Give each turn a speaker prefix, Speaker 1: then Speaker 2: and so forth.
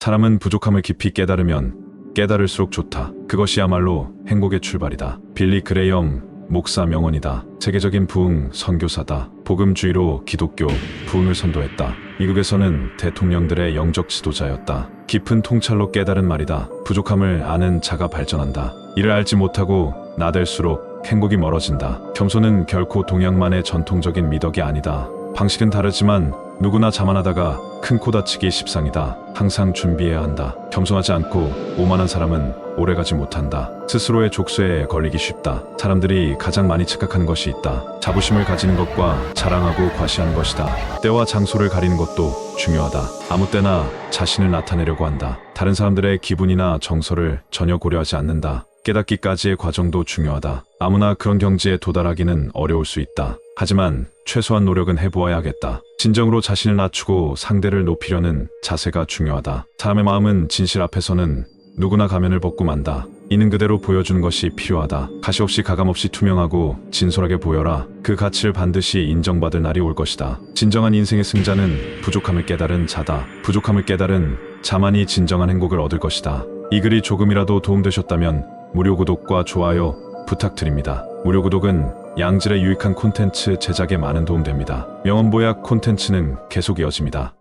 Speaker 1: 사람은 부족함을 깊이 깨달으면 깨달을수록 좋다. 그것이야말로 행복의 출발이다. 빌리 그레이엄 목사 명언이다. 세계적인 부흥 선교사다. 복음주의로 기독교 부흥을 선도했다. 미국에서는 대통령들의 영적 지도자였다. 깊은 통찰로 깨달은 말이다. 부족함을 아는 자가 발전한다. 이를 알지 못하고 나댈수록 행복이 멀어진다. 겸손은 결코 동양만의 전통적인 미덕이 아니다. 방식은 다르지만 누구나 자만하다가 큰 코 다치기 십상이다. 항상 준비해야 한다. 겸손하지 않고 오만한 사람은 오래가지 못한다. 스스로의 족쇄에 걸리기 쉽다. 사람들이 가장 많이 착각하는 것이 있다. 자부심을 가지는 것과 자랑하고 과시하는 것이다. 때와 장소를 가리는 것도 중요하다. 아무 때나 자신을 나타내려고 한다. 다른 사람들의 기분이나 정서를 전혀 고려하지 않는다. 깨닫기까지의 과정도 중요하다. 아무나 그런 경지에 도달하기는 어려울 수 있다. 하지만 최소한 노력은 해보아야겠다. 진정으로 자신을 낮추고 상대를 높이려는 자세가 중요하다. 사람의 마음은 진실 앞에서는 누구나 가면을 벗고 만다. 있는 그대로 보여주는 것이 필요하다. 가시 없이 가감 없이 투명하고 진솔하게 보여라. 그 가치를 반드시 인정받을 날이 올 것이다. 진정한 인생의 승자는 부족함을 깨달은 자다. 부족함을 깨달은 자만이 진정한 행복을 얻을 것이다. 이 글이 조금이라도 도움되셨다면 무료 구독과 좋아요 부탁드립니다. 무료 구독은 양질의 유익한 콘텐츠 제작에 많은 도움됩니다. 명언보약 콘텐츠는 계속 이어집니다.